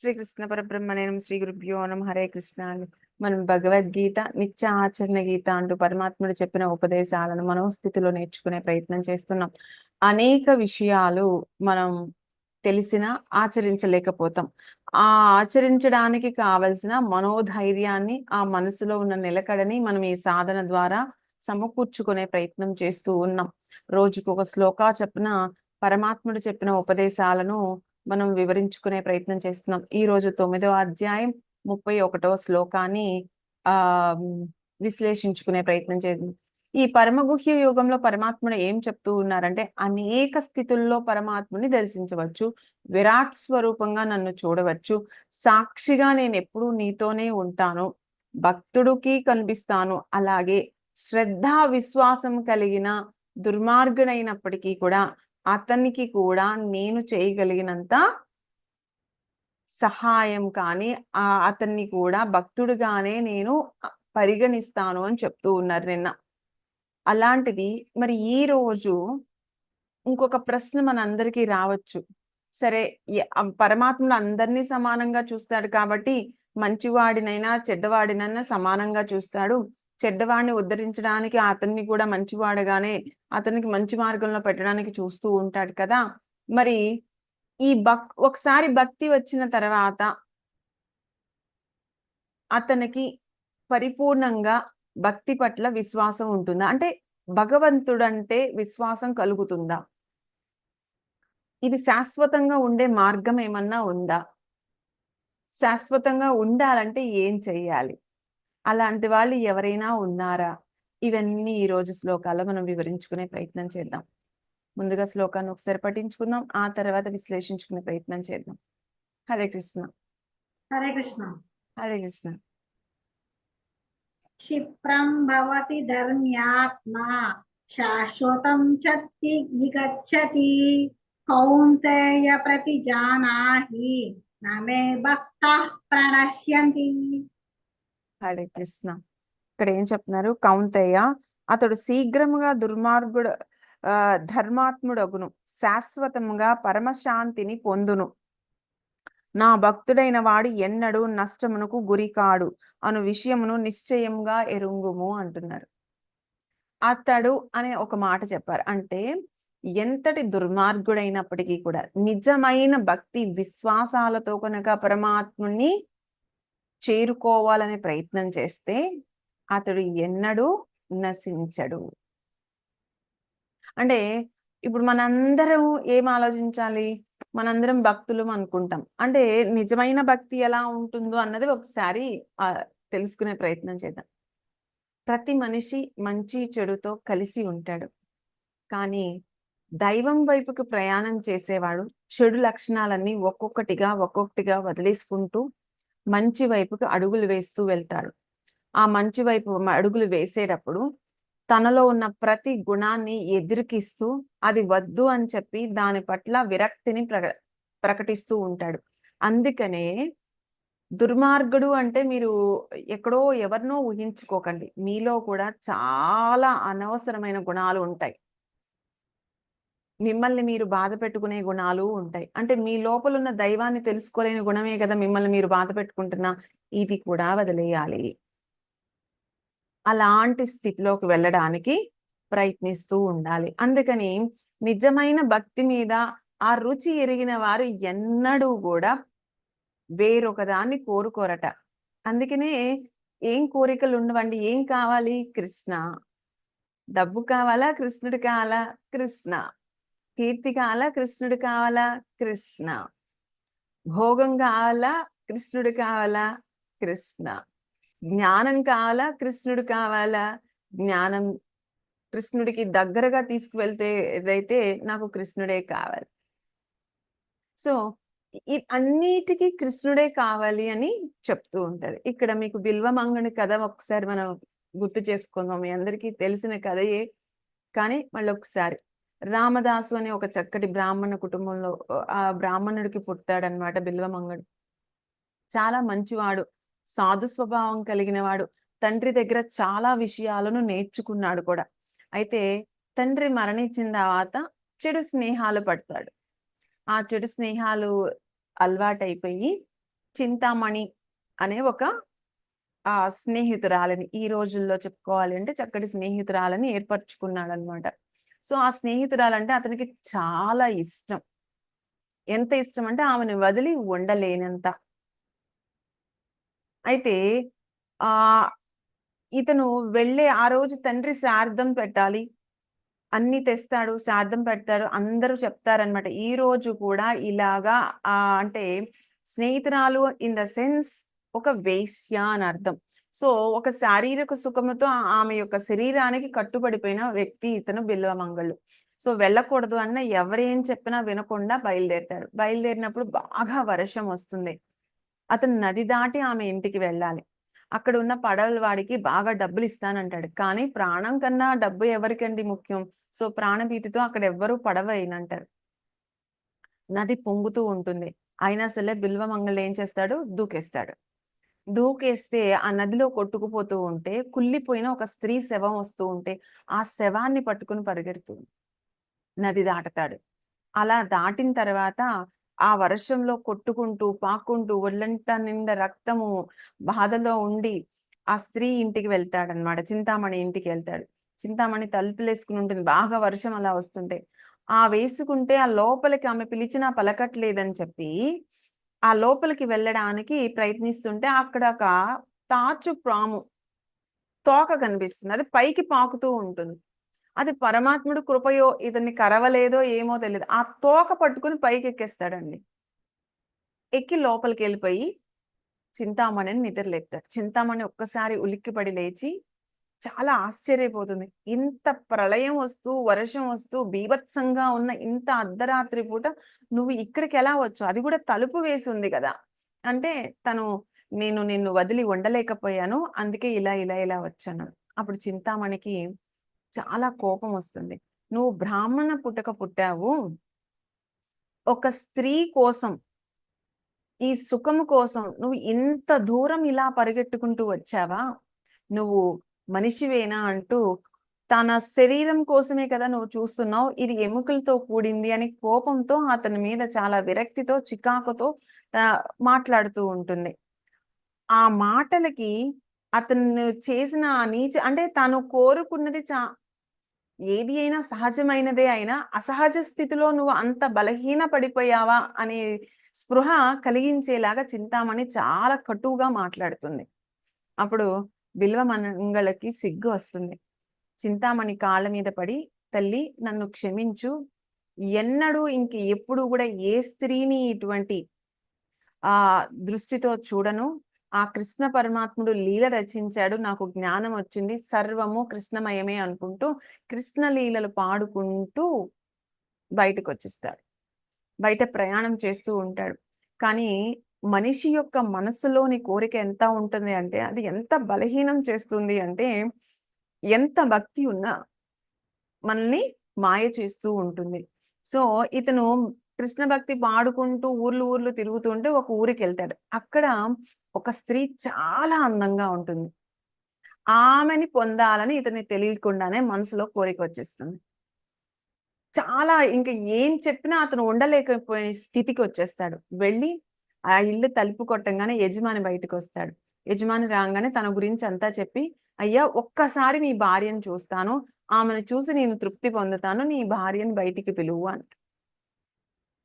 శ్రీకృష్ణ పరబ్రహ్మణేనం శ్రీ గురుభ్యో నమ. హరే కృష్ణ. అని మనం భగవద్గీత నిత్య ఆచరణ గీత అంటూ పరమాత్ముడు చెప్పిన ఉపదేశాలను మనోస్థితిలో నేర్చుకునే ప్రయత్నం చేస్తున్నాం. అనేక విషయాలు మనం తెలిసిన ఆచరించలేకపోతాం. ఆ ఆచరించడానికి కావలసిన మనోధైర్యాన్ని ఆ మనసులో ఉన్న నిలకడని మనం ఈ సాధన ద్వారా సమకూర్చుకునే ప్రయత్నం చేస్తూ ఉన్నాం. రోజుకు ఒక శ్లోకా చెప్పిన పరమాత్ముడు చెప్పిన ఉపదేశాలను మనం వివరించుకునే ప్రయత్నం చేస్తున్నాం. ఈ రోజు తొమ్మిదో అధ్యాయం ముప్పై ఒకటవ శ్లోకాన్ని ఆ విశ్లేషించుకునే ప్రయత్నం చేద్దాం. ఈ పరమగుహ్య యుగంలో పరమాత్ముడు ఏం చెప్తూ ఉన్నారంటే అనేక స్థితుల్లో పరమాత్ముని దర్శించవచ్చు విరాట్ స్వరూపంగా నన్ను చూడవచ్చు సాక్షిగా నేను ఎప్పుడూ నీతోనే ఉంటాను భక్తుడికి కనిపిస్తాను అలాగే శ్రద్ధ విశ్వాసం కలిగిన దుర్మార్గుడైనప్పటికీ కూడా అతనికి కూడా నేను చేయగలిగినంత సహాయం కానీ ఆ అతన్ని కూడా భక్తుడుగానే నేను పరిగణిస్తాను అని చెప్తూ ఉన్నారు నిన్న. అలాంటిది మరి ఈ రోజు ఇంకొక ప్రశ్న మనందరికీ రావచ్చు. సరే పరమాత్ముడు అందరినీ సమానంగా చూస్తాడు కాబట్టి మంచివాడినైనా చెడ్డవాడినైనా సమానంగా చూస్తాడు. చెడ్డవాడిని ఉద్ధరించడానికి అతన్ని కూడా మంచివాడగానే అతనికి మంచి మార్గంలో పెట్టడానికి చూస్తూ ఉంటాడు కదా. మరి ఈ భక్ ఒకసారి భక్తి వచ్చిన తర్వాత అతనికి పరిపూర్ణంగా భక్తి పట్ల విశ్వాసం ఉంటుందా? అంటే భగవంతుడంటే విశ్వాసం కలుగుతుందా? ఇది శాశ్వతంగా ఉండే మార్గం ఏమన్నా ఉందా? శాశ్వతంగా ఉండాలంటే ఏం చెయ్యాలి? అలాంటి వాళ్ళు ఎవరైనా ఉన్నారా? ఇవన్నీ ఈ రోజు శ్లోకాల్లో మనం వివరించుకునే ప్రయత్నం చేద్దాం. ముందుగా శ్లోకాన్ని ఒకసారి పఠించుకుందాం ఆ తర్వాత విశ్లేషించుకునే ప్రయత్నం చేద్దాం. హరే కృష్ణ. హరే కృష్ణ. హరే కృష్ణ. క్షిప్రం భవతి ధర్మ్యాత్మా శాశ్వతం చత్తి విగచ్చతి కౌంతేయ ప్రతి జానాహి నమే భక్త ప్రణశ్యంతి. హరే కృష్ణ ఇక్కడ ఏం చెప్తున్నారు? కౌంతయ్య అతడు శీఘ్రముగా దుర్మార్గుడు ఆ ధర్మాత్ముడగును. శాశ్వతముగా పరమశాంతిని పొందును. నా భక్తుడైన వాడు ఎన్నడూ నష్టమునకు గురికాడు. అను విషయమును నిశ్చయంగా ఎరుంగుము అంటున్నారు. అతడు అనే ఒక మాట చెప్పారు. అంటే ఎంతటి దుర్మార్గుడైనప్పటికీ కూడా నిజమైన భక్తి విశ్వాసాలతో కనుక పరమాత్ముని చేరుకోవాలనే ప్రయత్నం చేస్తే అతడు ఎన్నడూ నశించడు. అంటే ఇప్పుడు మనందరం ఏం ఆలోచించాలి? మనందరం భక్తులు అనుకుంటాం. అంటే నిజమైన భక్తి ఎలా ఉంటుందో అన్నది ఒకసారి తెలుసుకునే ప్రయత్నం చేద్దాం. ప్రతి మనిషి మంచి చెడుతో కలిసి ఉంటాడు. కానీ దైవం వైపుకి ప్రయాణం చేసేవాడు చెడు లక్షణాలన్నీ ఒక్కొక్కటిగా ఒక్కొక్కటిగా వదిలేసుకుంటూ మంచి వైపుకి అడుగులు వేస్తూ వెళ్తాడు. ఆ మంచి వైపు అడుగులు వేసేటప్పుడు తనలో ఉన్న ప్రతి గుణాన్ని ఎదురుకిస్తూ అది వద్దు అని చెప్పి దాని పట్ల విరక్తిని ప్రక ప్రకటిస్తూ ఉంటాడు. అందుకనే దుర్మార్గుడు అంటే మీరు ఎక్కడో ఎవరినో ఊహించుకోకండి. మీలో కూడా చాలా అనవసరమైన గుణాలు ఉంటాయి. మిమ్మల్ని మీరు బాధ పెట్టుకునే గుణాలు ఉంటాయి. అంటే మీ లోపల ఉన్న దైవాన్ని తెలుసుకోలేని గుణమే కదా మిమ్మల్ని మీరు బాధ పెట్టుకుంటున్న. ఇది కూడా వదిలేయాలి. అలాంటి స్థితిలోకి వెళ్ళడానికి ప్రయత్నిస్తూ ఉండాలి. అందుకని నిజమైన భక్తి మీద ఆ రుచి ఎరిగిన వారు ఎన్నడూ కూడా వేరొక దాన్ని కోరుకోరట. అందుకనే ఏం కోరికలు ఉండవండి. ఏం కావాలి? కృష్ణ. డబ్బు కావాలా? కృష్ణుడు కావాలా? కృష్ణ. కీర్తి కావాలా కృష్ణుడు కావాలా కృష్ణ. భోగం కావాలా కృష్ణుడు కావాలా కృష్ణ. జ్ఞానం కావాలా కృష్ణుడు కావాలా జ్ఞానం. కృష్ణుడికి దగ్గరగా తీసుకువెళ్తే ఏదైతే నాకు కృష్ణుడే కావాలి. సో ఈ అన్నిటికీ కృష్ణుడే కావాలి అని చెప్తూ ఉంటది ఇక్కడ మీకు బిల్వమంగని కథ ఒకసారి మనం గుర్తు చేసుకుందాం. మీ అందరికీ తెలిసిన కథయే. కానీ మళ్ళీ ఒకసారి రామదాసు అనే ఒక చక్కటి బ్రాహ్మణ కుటుంబంలో ఆ బ్రాహ్మణుడికి పుట్టాడనమాట బిల్వమంగడు చాలా మంచివాడు సాధు స్వభావం కలిగిన వాడు తండ్రి దగ్గర చాలా విషయాలను నేర్చుకున్నాడు కూడా. అయితే తండ్రి మరణించిన తర్వాత చెడు స్నేహాలు పడతాడు. ఆ చెడు స్నేహాలు అలవాటైపోయి చింతామణి అనే ఒక ఆ స్నేహితురాలని ఈ రోజుల్లో చెప్పుకోవాలి అంటే చక్కటి స్నేహితురాలని ఏర్పరచుకున్నాడు అనమాట సో ఆ స్నేహితురాలంటే అతనికి చాలా ఇష్టం. ఎంత ఇష్టం అంటే ఆమెను వదిలి ఉండలేనంత. అయితే ఆ ఇతను వెళ్ళే ఆ రోజు తండ్రి శ్రార్థం పెట్టాలి. అన్ని తెస్తాడు శ్రాద్ధం పెడతాడు అందరూ చెప్తారనమాట ఈ రోజు కూడా ఇలాగా ఆ అంటే స్నేహితురాలు ఇన్ ద సెన్స్ ఒక వేశ్య అని అర్థం. సో ఒక శారీరక సుఖముతో ఆమె యొక్క శరీరానికి కట్టుబడిపోయిన వ్యక్తి ఇతను బిల్వమంగళ్ళు సో వెళ్ళకూడదు అన్న ఎవరేం చెప్పినా వినకుండా బయలుదేరతాడు. బయలుదేరినప్పుడు బాగా వర్షం వస్తుంది. అతను నది దాటి ఆమె ఇంటికి వెళ్ళాలి. అక్కడ ఉన్న పడవల వాడికి బాగా డబ్బులు ఇస్తానంటాడు. కానీ ప్రాణం కన్నా డబ్బు ఎవరికండి ముఖ్యం? సో ప్రాణభీతితో అక్కడ ఎవ్వరూ పడవ అయినంటారు నది పొంగుతూ ఉంటుంది. అయినా సరే బిల్వమంగళ ఏం చేస్తాడు? దూకేస్తాడు. దూకేస్తే ఆ నదిలో కొట్టుకుపోతూ ఉంటే కుళ్ళిపోయిన ఒక స్త్రీ శవం వస్తూ ఉంటే ఆ శవాన్ని పట్టుకుని పరిగెడుతుంది నది దాటతాడు. అలా దాటిన తర్వాత ఆ వర్షంలో కొట్టుకుంటూ పాక్కుంటూ ఒళ్ళంట నిండా రక్తము బాధలో ఉండి ఆ స్త్రీ ఇంటికి వెళ్తాడనమాట చింతామణి ఇంటికి వెళ్తాడు. చింతామణి తలుపులు వేసుకుని ఉంటుంది. బాగా వర్షం అలా వస్తుంటే. ఆ వేసుకుంటే ఆ లోపలికి ఆమె పిలిచినా పలకట్లేదని చెప్పి ఆ లోపలికి వెళ్ళడానికి ప్రయత్నిస్తుంటే అక్కడ ఒక తాచు ప్రాము తోక కనిపిస్తుంది. అది పైకి పాకుతూ ఉంటుంది. అది పరమాత్ముడు కృపయో ఇతన్ని కరవలేదో ఏమో తెలియదు ఆ తోక పట్టుకుని పైకి ఎక్కేస్తాడండి ఎక్కి లోపలికి వెళ్ళిపోయి చింతామణిని నిద్రలేపుతాడు. చింతామణి ఒక్కసారి ఉలిక్కిపడి లేచి చాలా ఆశ్చర్యపోతుంది. ఇంత ప్రళయం వస్తూ వర్షం వస్తూ బీభత్సంగా ఉన్న ఇంత అర్ధరాత్రి పూట నువ్వు ఇక్కడికి ఎలా వచ్చు అది కూడా తలుపు వేసి ఉంది కదా. అంటే తను నేను నిన్ను వదిలి ఉండలేకపోయాను అందుకే ఇలా ఇలా ఇలా వచ్చాను. అప్పుడు చింతామణికి చాలా కోపం వస్తుంది. నువ్వు బ్రాహ్మణ పుట్టక పుట్టావు. ఒక స్త్రీ కోసం ఈ సుఖము కోసం నువ్వు ఇంత దూరం ఇలా పరిగెట్టుకుంటూ వచ్చావా? నువ్వు మనిషివేనా అంటూ తన శరీరం కోసమే కదా నువ్వు చూస్తున్నావు ఇది ఎముకలతో కూడింది అని కోపంతో అతని మీద చాలా విరక్తితో చికాకుతో మాట్లాడుతూ ఉంటుంది. ఆ మాటలకి అతను చేసిన ఆ నీచ అంటే తను కోరుకున్నది చా ఏది అయినా సహజమైనదే అయినా అసహజ స్థితిలో నువ్వు అంత బలహీన పడిపోయావా అనే స్పృహ కలిగించేలాగా చింతామణి చాలా కటువుగా మాట్లాడుతుంది. అప్పుడు బిల్వమంగళకి సిగ్గు వస్తుంది. చింతామణి కాళ్ళ మీద పడి తల్లి నన్ను క్షమించు. ఎన్నడూ ఇంక ఎప్పుడు కూడా ఏ స్త్రీని ఇటువంటి ఆ దృష్టితో చూడను. ఆ కృష్ణ పరమాత్ముడు లీల రచించాడు. నాకు జ్ఞానం వచ్చింది. సర్వము కృష్ణమయమే అనుకుంటూ కృష్ణ లీలలు పాడుకుంటూ బయటకు వచ్చేస్తాడు. బయట ప్రయాణం చేస్తూ ఉంటాడు. కానీ మనిషి యొక్క మనసులోని కోరిక ఎంత ఉంటుంది అంటే అది ఎంత బలహీనం చేస్తుంది అంటే ఎంత భక్తి ఉన్నా మనల్ని మాయ చేస్తూ ఉంటుంది. సో ఇతను కృష్ణ భక్తి పాడుకుంటూ ఊర్లు ఊర్లు తిరుగుతుంటే ఒక ఊరికి వెళ్తాడు. అక్కడ ఒక స్త్రీ చాలా అందంగా ఉంటుంది. ఆమెని పొందాలని ఇతని తెలియకుండానే మనసులో కోరిక వచ్చేస్తుంది. చాలా ఇంకా ఏం చెప్పినా అతను ఉండలేకపోయిన స్థితికి వచ్చేస్తాడు. వెళ్ళి ఆ ఇల్లు తలుపు కొట్టంగానే యజమాని బయటకు వస్తాడు యజమాని రాగానే తన గురించి అంతా చెప్పి అయ్యా ఒక్కసారి మీ భార్యను చూస్తాను. ఆమెను చూసి నేను తృప్తి పొందుతాను. నీ భార్యను బయటికి పిలువు అంట.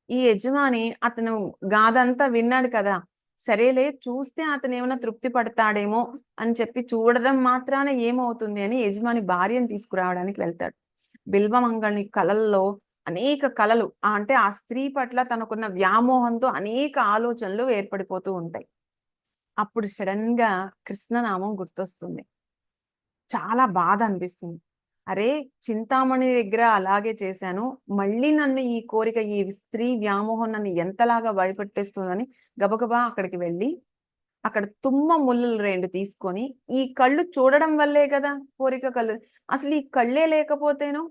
ఈ యజమాని అతను గాదంతా విన్నాడు కదా. సరేలే చూస్తే అతను ఏమైనా తృప్తి పడతాడేమో అని చెప్పి చూడడం మాత్రాన ఏమవుతుంది అని యజమాని భార్యను తీసుకురావడానికి వెళ్తాడు. బిల్వమంగళని కళల్లో అనేక కళలు అంటే ఆ స్త్రీ పట్ల తనకున్న వ్యామోహంతో అనేక ఆలోచనలు ఏర్పడిపోతూ ఉంటాయి. అప్పుడు సడన్గా కృష్ణనామం గుర్తొస్తుంది. చాలా బాధ అనిపిస్తుంది. అరే! చింతామణి దగ్గర అలాగే చేశాను. మళ్ళీ నన్ను ఈ కోరిక ఈ స్త్రీ వ్యామోహం నన్ను ఎంతలాగా భయపెట్టేస్తుందని గబగబా అక్కడికి వెళ్ళి అక్కడ తుమ్మ ముళ్ళలు రెండు తీసుకొని ఈ కళ్ళు చూడడం వల్లే కదా కోరిక కళ్ళు. అసలు ఈ కళ్ళే లేకపోతేనో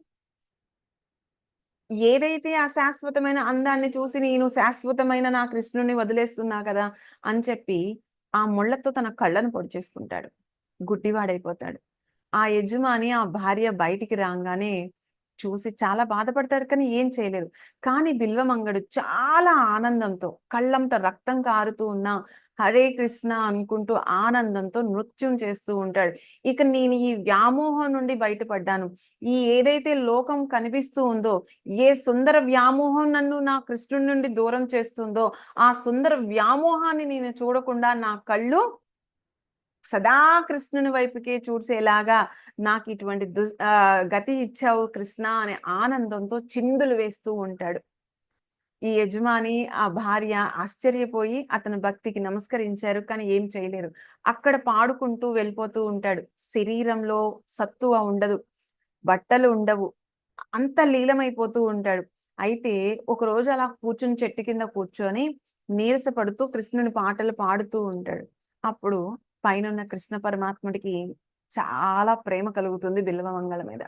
ఏదైతే ఆ శాశ్వతమైన అందాన్ని చూసి నేను శాశ్వతమైన నా కృష్ణుని వదిలేస్తున్నా కదా అని చెప్పి ఆ ముళ్ళతో తన కళ్ళను పొడి చేసుకుంటాడు. గుడ్డివాడైపోతాడు. ఆ యజమాని ఆ భార్య బయటికి రాగానే చూసి చాలా బాధపడతాడు కానీ ఏం చేయలేరు. కానీ బిల్వమంగడు చాలా ఆనందంతో కళ్ళంట రక్తం కారుతూ ఉన్నా హరే కృష్ణ అనుకుంటూ ఆనందంతో నృత్యం చేస్తూ ఉంటాడు. ఇక నేను ఈ వ్యామోహం నుండి బయటపడ్డాను. ఈ ఏదైతే లోకం కనిపిస్తూ ఉందో ఏ సుందర వ్యామోహం నన్ను నా కృష్ణుడి నుండి దూరం చేస్తుందో ఆ సుందర వ్యామోహాన్ని నేను చూడకుండా నా కళ్ళు సదా కృష్ణుని వైపుకే చూసేలాగా నాకు ఇటువంటి దు ఆ, గతి ఇచ్చావు కృష్ణ అనే ఆనందంతో చిందులు వేస్తూ ఉంటాడు. ఈ యజమాని ఆ భార్య ఆశ్చర్యపోయి అతని భక్తికి నమస్కరించారు కానీ ఏం చేయలేరు. అక్కడ పాడుకుంటూ వెళ్ళిపోతూ ఉంటాడు. శరీరంలో సత్తువ ఉండదు బట్టలు ఉండవు అంత లీలమైపోతూ ఉంటాడు. అయితే ఒక రోజు అలా కూర్చుని చెట్టు కింద కూర్చొని నీరస పడుతూ కృష్ణుని పాటలు పాడుతూ ఉంటాడు. అప్పుడు పైనున్న కృష్ణ పరమాత్ముడికి చాలా ప్రేమ కలుగుతుంది బిల్వమంగళ మీద.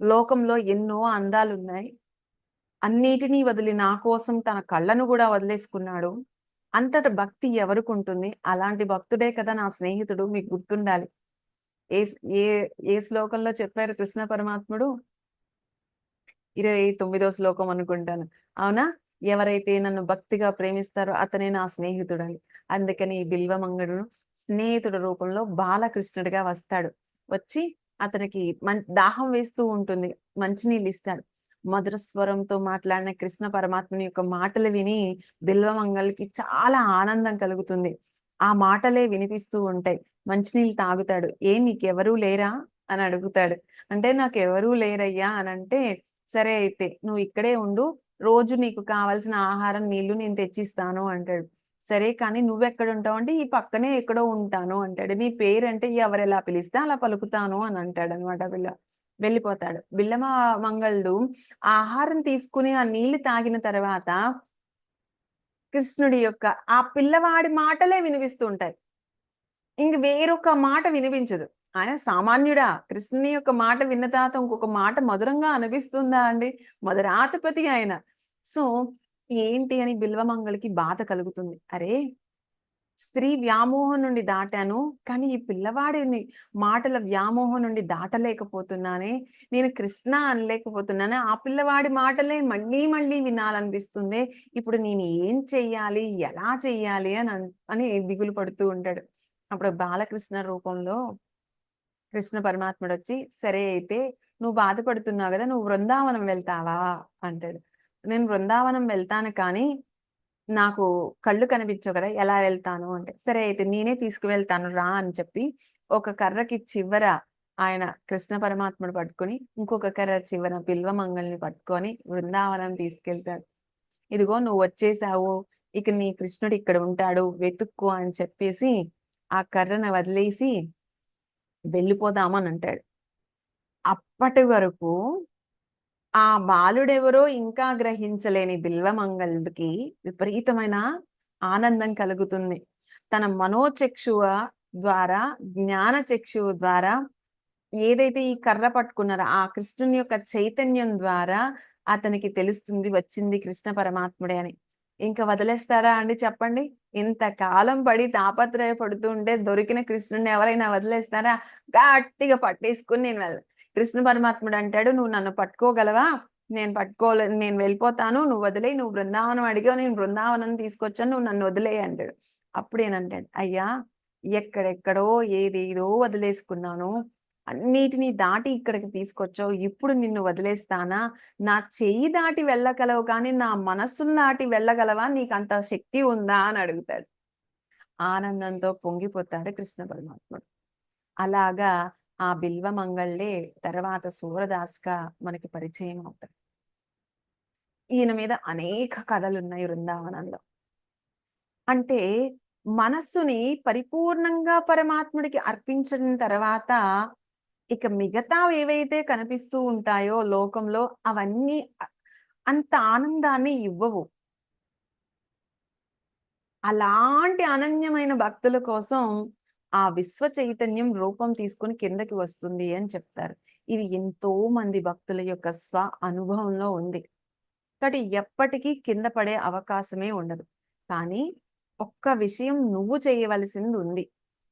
లోకంలో ఎన్నో అందాలు ఉన్నాయి అన్నిటినీ వదిలి నా కోసం తన కళ్ళను కూడా వదిలేసుకున్నాడు. అంతట భక్తి ఎవరికి ఉంటుంది? అలాంటి భక్తుడే కదా నా స్నేహితుడు మీకు గుర్తుండాలి. ఏ ఏ ఏ శ్లోకంలో చెప్పారు కృష్ణ పరమాత్ముడు? ఇరవై తొమ్మిదో శ్లోకం అనుకుంటాను. అవునా? ఎవరైతే నన్ను భక్తిగా ప్రేమిస్తారో అతనే నా స్నేహితుడని. అందుకని ఈ బిల్వమంగడును స్నేహితుడు రూపంలో బాలకృష్ణుడిగా వస్తాడు. వచ్చి అతనికి మం దాహం వేస్తూ ఉంటుంది. మంచినీళ్ళు ఇస్తాడు. మధుర స్వరంతో మాట్లాడిన కృష్ణ పరమాత్మని యొక్క మాటలు విని బిల్వమంగళకి చాలా ఆనందం కలుగుతుంది. ఆ మాటలే వినిపిస్తూ ఉంటాయి. మంచినీళ్ళు తాగుతాడు. ఏ నీకెవరూ లేరా? అని అడుగుతాడు. అంటే నాకు ఎవరూ లేరయ్యా? అని అంటే సరే అయితే నువ్వు ఇక్కడే ఉండు. రోజు నీకు కావాల్సిన ఆహారం నీళ్ళు నేను తెచ్చిస్తాను అంటాడు. సరే కానీ నువ్వెక్కడ ఉంటావు అంటే ఈ పక్కనే ఎక్కడో ఉంటాను అంటాడు. నీ పేరంటే ఎవరు ఎలా పిలిస్తే అలా పలుకుతాను అని అంటాడు అనమాట పిల్ల వెళ్ళిపోతాడు. బిల్లమ మంగళుడు ఆహారం తీసుకుని ఆ నీళ్ళు తాగిన తర్వాత కృష్ణుడి యొక్క ఆ పిల్లవాడి మాటలే వినిపిస్తూ ఉంటాయి. ఇంక వేరొక మాట వినిపించదు. ఆయన సామాన్యుడా? కృష్ణుని యొక్క మాట విన్న తర్వాత ఇంకొక మాట మధురంగా అనిపిస్తుందా అండి? మధురాధిపతి ఆయన. సో ఏంటి అని బిల్వమంగళికి బాధ కలుగుతుంది. అరే స్త్రీ వ్యామోహం నుండి దాటాను కానీ ఈ పిల్లవాడిని మాటల వ్యామోహం నుండి దాటలేకపోతున్నానే నేను కృష్ణ అనలేకపోతున్నానే ఆ పిల్లవాడి మాటలే మళ్ళీ మళ్ళీ వినాలనిపిస్తుంది ఇప్పుడు నేను ఏం చెయ్యాలి ఎలా చెయ్యాలి అని అని దిగులు పడుతూ ఉంటాడు. అప్పుడు బాలకృష్ణ రూపంలో కృష్ణ పరమాత్ముడు వచ్చి సరే అయితే నువ్వు బాధపడుతున్నావు కదా నువ్వు బృందావనం వెళ్తావా? అంటాడు. నేను బృందావనం వెళ్తాను కానీ నాకు కళ్ళు కనిపించవు కదా ఎలా వెళ్తాను అంటే సరే అయితే నేనే తీసుకువెళ్తాను రా అని చెప్పి ఒక కర్రకి చివర ఆయన కృష్ణ పరమాత్ముడు పట్టుకొని ఇంకొక కర్ర చివర బిల్వమంగళని పట్టుకొని బృందావనం తీసుకెళ్తాడు. ఇదిగో నువ్వు వచ్చేసావు ఇక నీ కృష్ణుడు ఇక్కడ ఉంటాడు వెతుక్కు అని చెప్పేసి ఆ కర్రను వదిలేసి వెళ్ళిపోదామని అంటాడు. అప్పటి వరకు ఆ బాలుడెవరో ఇంకా గ్రహించలేని బిల్వమంగళుడికి విపరీతమైన ఆనందం కలుగుతుంది. తన మనోచక్షువ ద్వారా జ్ఞాన చక్షువు ద్వారా ఏదైతే ఈ కర్ర పట్టుకున్నారో ఆ కృష్ణుని యొక్క చైతన్యం ద్వారా అతనికి తెలుస్తుంది వచ్చింది కృష్ణ పరమాత్ముడే అని. ఇంకా వదిలేస్తారా అండి చెప్పండి? ఇంతకాలం పడి తాపత్రయపడుతూ ఉంటే దొరికిన కృష్ణుని ఎవరైనా వదిలేస్తారా? గట్టిగా పట్టేసుకుని నేను వెళ్ళను. కృష్ణ పరమాత్ముడు అంటాడు నువ్వు నన్ను పట్టుకోగలవా? నేను పట్టుకోలే నేను వెళ్ళిపోతాను నువ్వు వదిలే నువ్వు బృందావనం అడిగావు నేను బృందావనం తీసుకొచ్చాను నువ్వు నన్ను వదిలే అంటాడు. అప్పుడు ఏనంటాడు అయ్యా ఎక్కడెక్కడో ఏదేదో వదిలేసుకున్నాను. అన్నిటినీ దాటి ఇక్కడికి తీసుకొచ్చావు. ఇప్పుడు నిన్ను వదిలేస్తానా? నా చెయ్యి దాటి వెళ్ళగలవు కానీ నా మనస్సును దాటి వెళ్ళగలవా? నీకు అంత శక్తి ఉందా? అని అడుగుతాడు. ఆనందంతో పొంగిపోతాడు కృష్ణ పరమాత్ముడు. అలాగా ఆ బిల్వ మంగళ్ళే తర్వాత సూరదాస్గా మనకి పరిచయం అవుతాడు ఈయన మీద అనేక కథలు ఉన్నాయి వృందావనంలో. అంటే మనస్సుని పరిపూర్ణంగా పరమాత్ముడికి అర్పించిన తర్వాత ఇక మిగతా ఏవైతే కనిపిస్తూ ఉంటాయో లోకంలో అవన్నీ అంత ఆనందాన్ని ఇవ్వవు. అలాంటి అనన్యమైన భక్తుల కోసం ఆ విశ్వ చైతన్యం రూపం తీసుకొని కిందకి వస్తుంది అని చెప్తారు. ఇది ఎంతో మంది భక్తుల యొక్క స్వ అనుభవంలో ఉంది. కాబట్టి ఎప్పటికీ కింద పడే అవకాశమే ఉండదు. కానీ ఒక్క విషయం నువ్వు చేయవలసింది ఉంది.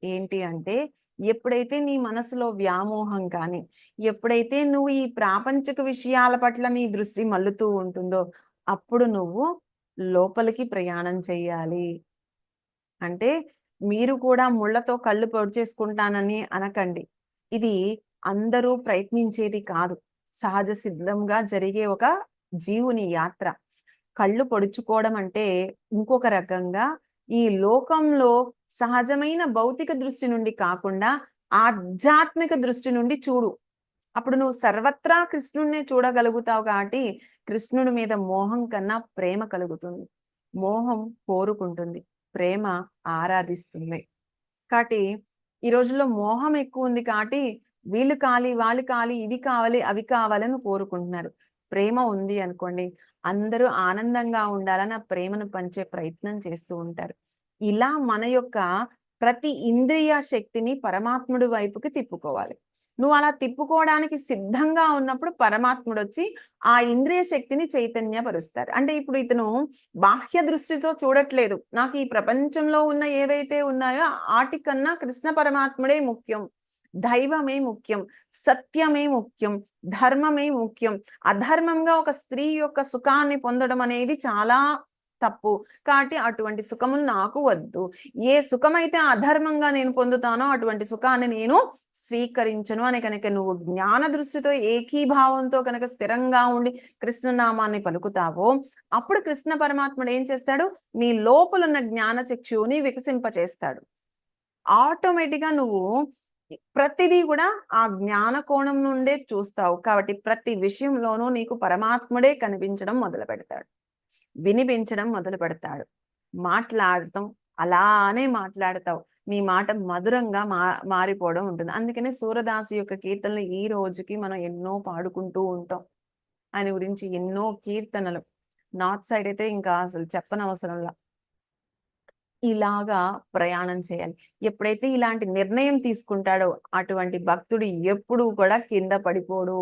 ఏంటి అంటే ఎప్పుడైతే నీ మనసులో వ్యామోహం కానీ ఎప్పుడైతే నువ్వు ఈ ప్రాపంచిక విషయాల పట్ల నీ దృష్టి మల్లుతూ ఉంటుందో అప్పుడు నువ్వు లోపలికి ప్రయాణం చెయ్యాలి అంటే మీరు కూడా ముళ్ళతో కళ్ళు పొడి చేసుకుంటానని అనకండి. ఇది అందరూ ప్రయత్నించేది కాదు. సహజ సిద్ధంగా జరిగే ఒక జీవుని యాత్ర. కళ్ళు పొడుచుకోవడం అంటే ఇంకొక రకంగా ఈ లోకంలో సహజమైన భౌతిక దృష్టి నుండి కాకుండా ఆధ్యాత్మిక దృష్టి నుండి చూడు. అప్పుడు నువ్వు సర్వత్రా కృష్ణుడినే చూడగలుగుతావు కాబట్టి కృష్ణుడి మీద మోహం కన్నా ప్రేమ కలుగుతుంది. మోహం కోరుకుంటుంది. ప్రేమ ఆరాధిస్తుంది. కాబట్టి ఈ రోజుల్లో మోహం ఎక్కువ ఉంది కాబట్టి వీళ్ళు కాలి వాళ్ళు కాలి ఇవి కావాలి అవి కావాలని కోరుకుంటున్నారు. ప్రేమ ఉంది అనుకోండి అందరూ ఆనందంగా ఉండాలని ఆ ప్రేమను పంచే ప్రయత్నం చేస్తూ ఉంటారు. ఇలా మన యొక్క ప్రతి ఇంద్రియ శక్తిని పరమాత్ముడి వైపుకి తిప్పుకోవాలి. నువ్వు అలా తిప్పుకోవడానికి సిద్ధంగా ఉన్నప్పుడు పరమాత్ముడు వచ్చి ఆ ఇంద్రియ శక్తిని చైతన్యపరుస్తారు. అంటే ఇప్పుడు ఇతను బాహ్య దృష్టితో చూడట్లేదు. నాకు ఈ ప్రపంచంలో ఉన్న ఏవైతే ఉన్నాయో ఆటికన్నా కృష్ణ పరమాత్ముడే ముఖ్యం. దైవమే ముఖ్యం. సత్యమే ముఖ్యం. ధర్మమే ముఖ్యం. అధర్మంగా ఒక స్త్రీ యొక్క సుఖాన్ని పొందడం అనేది చాలా తప్పు. కాబట్టి అటువంటి సుఖములు నాకు వద్దు. ఏ సుఖమైతే అధర్మంగా నేను పొందుతానో అటువంటి సుఖాన్ని నేను స్వీకరించను. అని కనుక నువ్వు జ్ఞాన దృష్టితో ఏకీభావంతో కనుక స్థిరంగా ఉండి కృష్ణనామాన్ని పలుకుతావో అప్పుడు కృష్ణ పరమాత్ముడు ఏం చేస్తాడు? నీ లోపలున్న జ్ఞాన చక్షువుని వికసింపచేస్తాడు. ఆటోమేటిక్గా నువ్వు ప్రతిదీ కూడా ఆ జ్ఞాన కోణం నుండే చూస్తావు. కాబట్టి ప్రతి విషయంలోనూ నీకు పరమాత్ముడే కనిపించడం మొదలు పెడతాడు వినిపించడం మొదలు పెడతాడు. మాట్లాడటం అలానే మాట్లాడతావు. నీ మాట మధురంగా మా మారిపోవడం ఉంటుంది. అందుకనే సూరదాసు యొక్క కీర్తనలు ఈ రోజుకి మనం ఎన్నో పాడుకుంటూ ఉంటాం. ఆయన గురించి ఎన్నో కీర్తనలు. నార్త్ సైడ్ అయితే ఇంకా అసలు చెప్పనవసరంలా. ఇలాగా ప్రయాణం చేయాలి. ఎప్పుడైతే ఇలాంటి నిర్ణయం తీసుకుంటాడో అటువంటి భక్తుడు ఎప్పుడూ కూడా కింద పడిపోడు.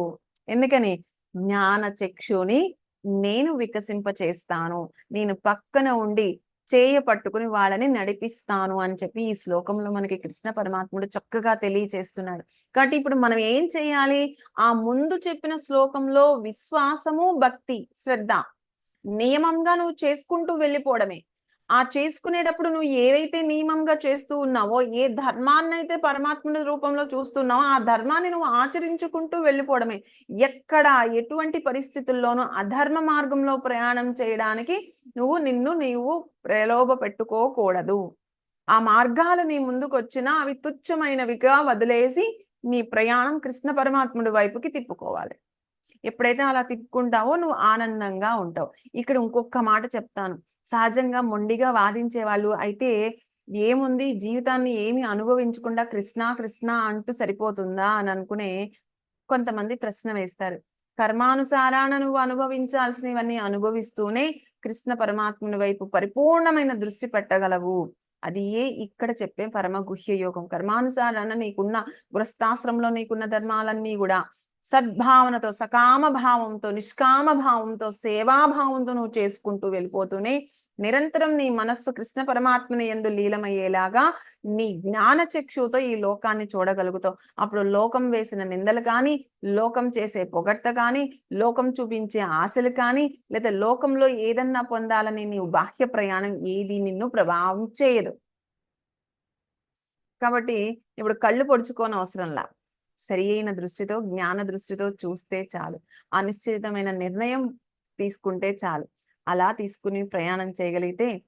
ఎందుకని? జ్ఞాన చక్షుని నేను వికసింప చేస్తాను నేను పక్కన ఉండి చేయ పట్టుకుని వాళ్ళని నడిపిస్తాను అని చెప్పి ఈ శ్లోకంలో మనకి కృష్ణ పరమాత్ముడు చక్కగా తెలియచేస్తున్నాడు. కాబట్టి ఇప్పుడు మనం ఏం చేయాలి? ఆ ముందు చెప్పిన శ్లోకంలో విశ్వాసము భక్తి శ్రద్ధ నియమంగా నువ్వు చేసుకుంటూ వెళ్ళిపోవడమే. ఆ చేసుకునేటప్పుడు నువ్వు ఏవైతే నియమంగా చేస్తూ ఉన్నావో ఏ ధర్మాన్ని అయితే పరమాత్ముడి రూపంలో చూస్తున్నావో ఆ ధర్మాన్ని నువ్వు ఆచరించుకుంటూ వెళ్ళిపోవడమే. ఎక్కడ ఎటువంటి పరిస్థితుల్లోనూ అధర్మ మార్గంలో ప్రయాణం చేయడానికి నువ్వు నిన్ను నీవు ప్రలోభ పెట్టుకోకూడదు. ఆ మార్గాలు నీ ముందుకు వచ్చినా అవి తుచ్చమైనవిగా వదిలేసి నీ ప్రయాణం కృష్ణ పరమాత్ముడి వైపుకి తిప్పుకోవాలి. ఎప్పుడైతే అలా తిప్పుకుంటావో నువ్వు ఆనందంగా ఉంటావు. ఇక్కడ ఇంకొక మాట చెప్తాను. సహజంగా మొండిగా వాదించే వాళ్ళు అయితే ఏముంది? జీవితాన్ని ఏమి అనుభవించకుండా కృష్ణ కృష్ణ అంటూ సరిపోతుందా అని అనుకునే కొంతమంది ప్రశ్న వేస్తారు. కర్మానుసారాన నువ్వు అనుభవించాల్సినవన్నీ అనుభవిస్తూనే కృష్ణ పరమాత్ముని వైపు పరిపూర్ణమైన దృష్టి పెట్టగలవు. అది ఏ ఇక్కడ చెప్పే పరమ గుహ్య యోగం. కర్మానుసారాన నీకున్న గృహస్థాశ్రంలో నీకున్న ధర్మాలన్నీ కూడా సద్భావనతో సకామ భావంతో నిష్కామ భావంతో సేవాభావంతో నువ్వు చేసుకుంటూ వెళ్ళిపోతూనే నిరంతరం నీ మనస్సు కృష్ణ పరమాత్మని ఎందు లీలమయ్యేలాగా నీ జ్ఞాన చక్షుతో ఈ లోకాన్ని చూడగలుగుతావు. అప్పుడు లోకం వేసిన నిందలు కానీ లోకం చేసే పొగడ్త కానీ లోకం చూపించే ఆశలు కానీ లేదా లోకంలో ఏదన్నా పొందాలని నీవు బాహ్య ప్రయాణం ఏది నిన్ను ప్రభావం చేయదు. కాబట్టి ఇప్పుడు కళ్ళు పొడుచుకోని అవసరంలా. సరి అయిన దృష్టితో జ్ఞాన దృష్టితో చూస్తే చాలు. అనిశ్చితమైన నిర్ణయం తీసుకుంటే చాలు. అలా తీసుకుని ప్రయాణం చేయగలిగితే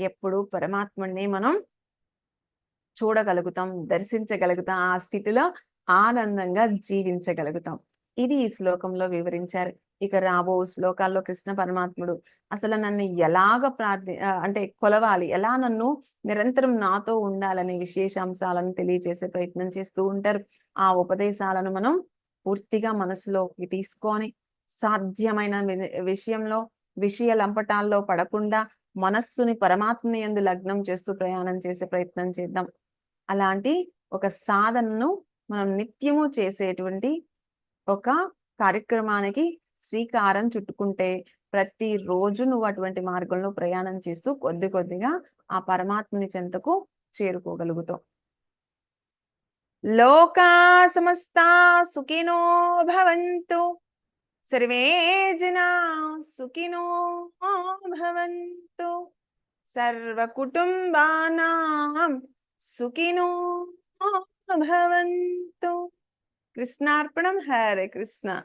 ఎప్పుడు పరమాత్ముడిని మనం చూడగలుగుతాం దర్శించగలుగుతాం ఆ స్థితిలో ఆనందంగా జీవించగలుగుతాం. ఇది ఈ శ్లోకంలో వివరించారు. ఇక రాబో శ్లోకాల్లో కృష్ణ పరమాత్ముడు అసలు నన్ను ఎలాగ ప్రార్థి అంటే కొలవాలి ఎలా నన్ను నిరంతరం నాతో ఉండాలనే విశేషాంశాలను తెలియజేసే ప్రయత్నం చేస్తూ ఉంటారు. ఆ ఉపదేశాలను మనం పూర్తిగా మనసులోకి తీసుకొని సాధ్యమైన విషయంలో విషయ లంపటాల్లో పడకుండా మనస్సుని పరమాత్మని యందు లగ్నం చేస్తూ ప్రయాణం చేసే ప్రయత్నం చేద్దాం. అలాంటి ఒక సాధనను మనం నిత్యము చేసేటువంటి ఒక కార్యక్రమానికి శ్రీకారం చుట్టుకుంటే ప్రతిరోజు నువ్వు అటువంటి మార్గంలో ప్రయాణం చేస్తూ కొద్ది కొద్దిగా ఆ పరమాత్మని చెంతకు చేరుకోగలుగుతావు. లోకా సమస్త సుఖినో భవంతు. సర్వే జనా సుఖినో భవంతు. సర్వ కుటుంబానాం సుఖినో భవంతు. కృష్ణార్పణం. హరే కృష్ణ.